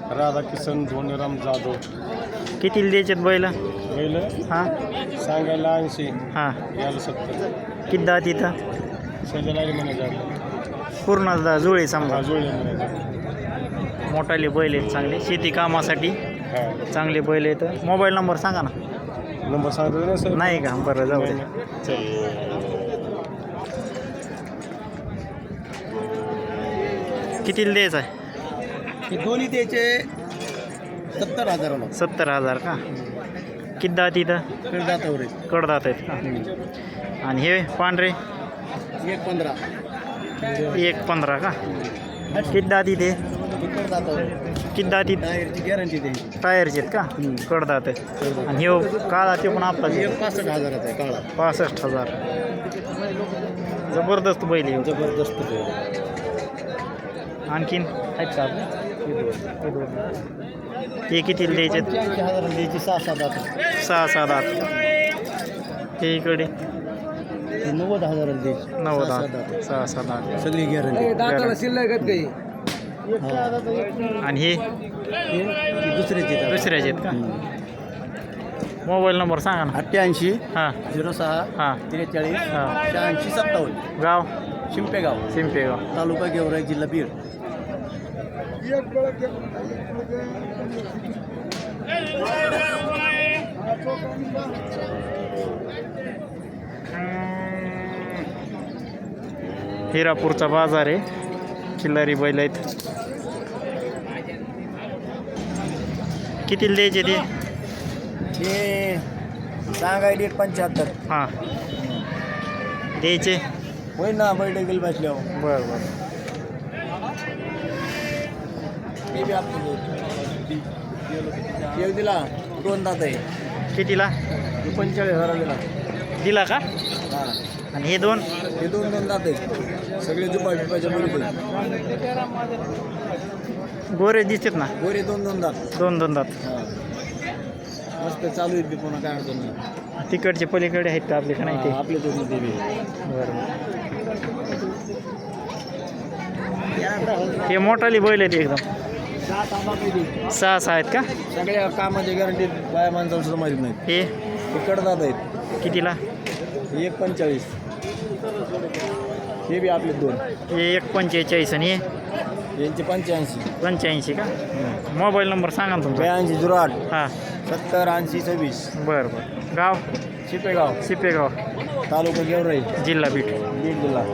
राधाकिशन धोनीराम जाधव. कितीला द्यायच्यात बैल? बैल? हां. सांगायला ऐंशी. हां. याला सत्तर. किती दात इथं? सजलारी म्हणायचं पूर्ण दा- जुळे समजा. जुळले म्हणायचं मोठाले बैल आहेत चांगले. शेती कामासाठी हा. चांगले बैल आहेत. मोबाईल नंबर सांगा ना. नंबर सांगतो ना सर? नाही का? बरं जाऊ दे. कितीला द्यायचं आहे? हे दोन्ही द्यायचे सत्तर हजाराला सत्तर हजार का? किती दात इथं? कडदातावर कडदात आहेत का? आणि हे पांढरे? एक पंधरा. एक पंधरा का? किती दात इथे? कडदातावर किती दात इथे? टायरची गॅरंटी द्यायची टायरचे आहेत का? कडदात आहेत. आणि हे काळा ते पण आपला एक पासष्ट हजाराचा आहे काळा. पासष्ट हजार. जबरदस्त बैल आहे. जबरदस्त. आणखीन? आहेत का? हे दोन. हे कितीला द्यायचे द्यायची सहा सात आठ. सहा सात आठ. हे इकडे? नव्वद हजाराला द्यायची नव्वद सहा, आठ सात, आठ. सहा सात आठ. सगळी गॅरंटी. शिल्लक काही? आणि हे? दुसऱ्याची आहेत. दुसऱ्याचे आहेत का? मोबाईल नंबर सांगा ना. अठ्ठ्याऐंशी हां. झिरो सहा हां. त्रेचाळीस हां. शहाऐंशी सत्तावन्न. गाव? शिंपेगाव. सिंपेगाव तालुका गेवराई जिल्हा बीड. हिरापूरचा बाजार आहे. खिल्लारी बैल आहेत. कितीला द्यायचे ते? हे सांगायला एक पंच्याहत्तर. हां. द्यायचे. होय ना बैठक गेली बसल्यावर. बरं बरं. ते बी आपलं एक दिला दोन दात आहे. कितीला? पंचेचाळीस हजार दिला. दिला का? हा. आणि हे दोन? हे दोन दोन दात आहे. सगळे दुपार दुपारच्या बरोबर गोरे दिसतात ना? गोरे दोन दोन दात. दोन दोन दात. हा. मस्त चालू आहे ते पुन्हा काय अडचण नाही. तिकडचे पलीकडे आहेत का आपले का नाही ते? आपले दोन्ही ते बी बरं. हे मोठाली बैल आहेत एकदम. सहा सहा आहेत का? सगळ्या कामाची गॅरंटी बाया माणसाला सुद्धा माहीत नाही हे? हे कडदात आहेत. कितीला? हे एक पंचेचाळीस. हे बी आपले दोन. हे एक पंचेचाळीस आणि हे? यांचे पंच्याऐंशी. पंच्याऐंशी का? मोबाईल नंबर सांगा ना तुमचा. ब्याऐंशी झिरो आठ. हां. सत्तर ऐंशी सव्वीस. बरं बरं. गाव? शिपेगाव. सिपेगाव तालुका गेवराई. जिल्हा बीट बीड जिल्हा.